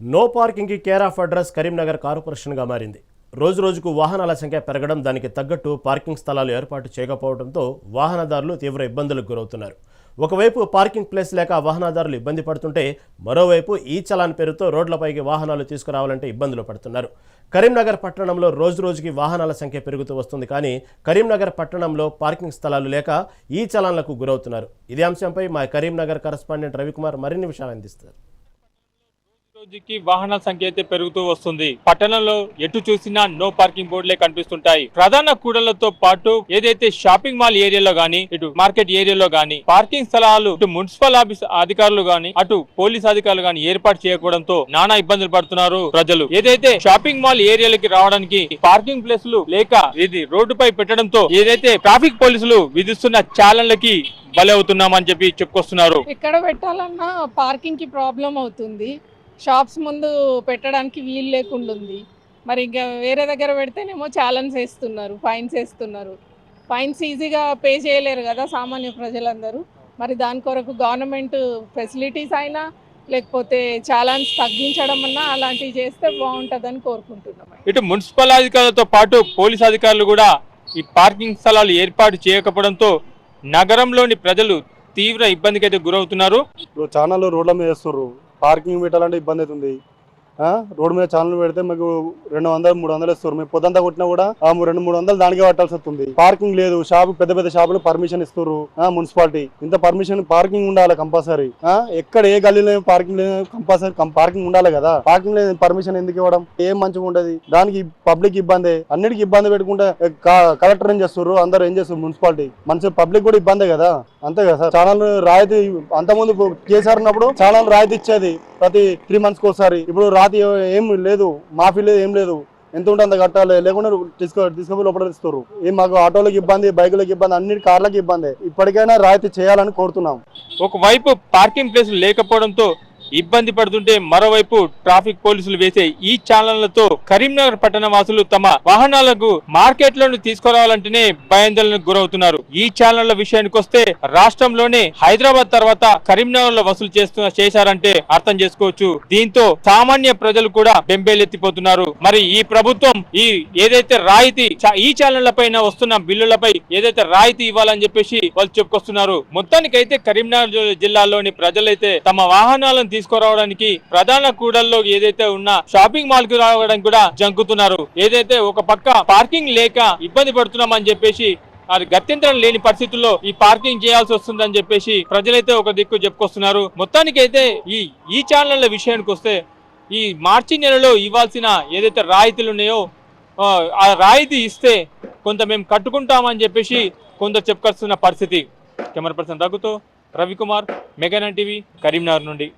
No పార్కింగ్కి care of address Karimnagar కార్పొరేషన్గా మారింది. రోజు రోజుకు వాహనాల సంఖ్య పెరగడం దానికి తగ్గట్టు పార్కింగ్ స్థలాలు ఏర్పాటు చేయకపోవడంతో వాహనదారులు తీవ్ర ఇబ్బందులకు గురవుతున్నారు. ఒకవైపు పార్కింగ్ ప్లేస్ లేక వాహనదారులు ఇబ్బంది పడుతుంటే మరోవైపు ఈ చలాన్ పేరుతో రోడ్లపైకి వాహనాలు తీసుకురావాలంటే ఇబ్బందులు పడుతున్నారు. కరీంనగర్ పట్టణంలో రోజు రోజుకి వాహనాల సంఖ్య పెరుగుతూ వస్తుంది కానీ కరీంనగర్ పట్టణంలో పార్కింగ్ స్థలాలు లేక ఈ చలాన్లకు గురవుతున్నారు. ఇదే అంశంపై మా కరీంనగర్ కరస్పాండెంట్ రవికుమార్ మరిన్ని విషయాలు అందిస్తారు. రోజుకి వాహనాల సంఖ్య అయితే పెరుగుతూ వస్తుంది. పట్టణంలో ఎటు చూసినా నో పార్కింగ్ బోర్డులే కనిపిస్తుంటాయి. ప్రధాన కూడలతో పాటు ఏదైతే షాపింగ్ మాల్ ఏరియాలో గానీ ఇటు మార్కెట్ ఏరియాలో గానీ పార్కింగ్ స్థలాలు ఇటు మున్సిపల్ ఆఫీస్ అధికారులు గానీ అటు పోలీస్ అధికారులు గానీ ఏర్పాటు చేయకపోవడంతో నానా ఇబ్బందులు పడుతున్నారు ప్రజలు. ఏదైతే షాపింగ్ మాల్ ఏరియాలకి రావడానికి పార్కింగ్ ప్లేస్లు లేక ఇది రోడ్డుపై పెట్టడంతో ఏదైతే ట్రాఫిక్ పోలీసులు విధిస్తున్న ఛాలన్లకి బలవుతున్నామని చెప్పి చెప్పుకొస్తున్నారు. ఎక్కడ పెట్టాలన్నా పార్కింగ్కి ప్రాబ్లం అవుతుంది. షాప్స్ ముందు పెట్టడానికి వీలు లేకుండా ఉంది మరి ఇంకా వేరే దగ్గర పెడితేనేమో ఛాలెంజ్ వేస్తున్నారు ఫైన్స్ వేస్తున్నారు. ఫైన్స్ ఈజీగా పే చేయలేరు కదా సామాన్య ప్రజలందరూ. మరి దాని కొరకు గవర్నమెంట్ ఫెసిలిటీస్ అయినా లేకపోతే ఛాలెంజ్ తగ్గించడం అన్నా అలాంటివి చేస్తే బాగుంటుందని కోరుకుంటున్నాం ఇటు మున్సిపల్ అధికారులతో పాటు పోలీస్ అధికారులు కూడా ఈ పార్కింగ్ స్థలాలు ఏర్పాటు చేయకపోవడంతో నగరంలోని ప్రజలు తీవ్ర ఇబ్బందికి అయితే గురవుతున్నారు ఛానల్ రోడ్ల మీద వేస్తుర్రు. పార్కింగ్ పెట్టాలంటే ఇబ్బంది అవుతుంది. రోడ్డు మీద ఛానల్ పెడితే మాకు రెండు వందలు మూడు వందలు ఇస్తారు. మేము పొద్దంతా కొట్టినా కూడా ఆ రెండు మూడు వందలు దానికే పట్టాల్సి వస్తుంది. పార్కింగ్ లేదు. షాపు పెద్ద పెద్ద షాపులు పర్మిషన్ ఇస్తారు. ఆ, మున్సిపాలిటీ ఇంత పర్మిషన్ పార్కింగ్ ఉండాలి కంపల్సరీ ఆ, ఎక్కడ ఏ గల్లీలో పార్కింగ్ లేదు కంపల్సరీ పార్కింగ్ ఉండాలి కదా. పార్కింగ్ లేదు పర్మిషన్ ఎందుకు ఇవ్వడం? ఏం మంచిగా ఉండదు. దానికి పబ్లిక్ ఇబ్బంది. అన్నిటికీ ఇబ్బంది పెట్టుకుంటే క- కలెక్టర్ ఏం చేస్తారు? అందరు ఏం చేస్తారు? మున్సిపాలిటీ మంచి పబ్లిక్ కూడా ఇబ్బందే కదా. అంతే కదా సార్. ఛానల్ రాయితీ అంతకుముందు కేసీఆర్ ఉన్నప్పుడు ఛానల్ రాయితీ ఇచ్చేది ప్రతి త్రీ మంత్స్కి ఒకసారి. ఇప్పుడు మాది ఏం లేదు మాఫీ లేదు ఏం లేదు. ఎంత ఉంటే అంత కట్టాలి. లేకుండా తీసుకో తీసుకుపోయి లోపల ఇస్తారు ఏం మాకు ఆటోలకు ఇబ్బంది బైకులకు ఇబ్బంది అన్ని కార్లకు ఇబ్బంది. ఇప్పటికైనా రాయితీ చేయాలని కోరుతున్నాం. ఒకవైపు పార్కింగ్ ప్లేస్ లేకపోవడంతో ఇబ్బంది పడుతుంటే మరోవైపు ట్రాఫిక్ పోలీసులు వేసే ఈ ఛానళ్ళతో కరీంనగర్ పట్టణ వాసులు తమ వాహనాలకు మార్కెట్లను తీసుకురావాలంటేనే భయాందోళనకు గురవుతున్నారు. ఈ ఛానళ్ళ విషయానికి వస్తే రాష్ట్రంలోనే హైదరాబాద్ తర్వాత కరీంనగర్లో వసూలు చేస్తున్న చేశారంటే అర్థం చేసుకోవచ్చు. దీంతో సామాన్య ప్రజలు కూడా బెంబేలెత్తిపోతున్నారు. మరి ఈ ప్రభుత్వం ఈ ఏదైతే రాయితీ ఈ ఛానళ్ళ పైన వస్తున్న బిల్లులపై ఏదైతే రాయితీ ఇవ్వాలని చెప్పేసి వాళ్ళు చెప్పుకొస్తున్నారు. మొత్తానికైతే కరీంనగర్ జిల్లాలోని ప్రజలైతే తమ వాహనాలను తీసుకురావడానికి ప్రధాన కూడల్లో ఏదైతే ఉన్న షాపింగ్ మాల్కు రావడానికి కూడా జంకుతున్నారు. ఏదైతే ఒక పక్క పార్కింగ్ లేక ఇబ్బంది పడుతున్నామని చెప్పేసి అది గత్యంతరం లేని పరిస్థితుల్లో ఈ పార్కింగ్ చేయాల్సి వస్తుందని చెప్పేసి ప్రజలైతే ఒక దిక్కు చెప్పుకొస్తున్నారు. మొత్తానికైతే ఈ ఈ ఛానళ్ళ విషయానికి వస్తే ఈ మార్చి నెలలో ఇవ్వాల్సిన ఏదైతే రాయితీలు ఉన్నాయో ఆ, రాయితీ ఇస్తే కొంత మేము కట్టుకుంటామని చెప్పేసి కొందరు చెప్పుకొస్తున్న పరిస్థితి. కెమెరా పర్సన్ రఘుతో రవికుమార్ మెగానా టీవీ కరీంనగర్ నుండి.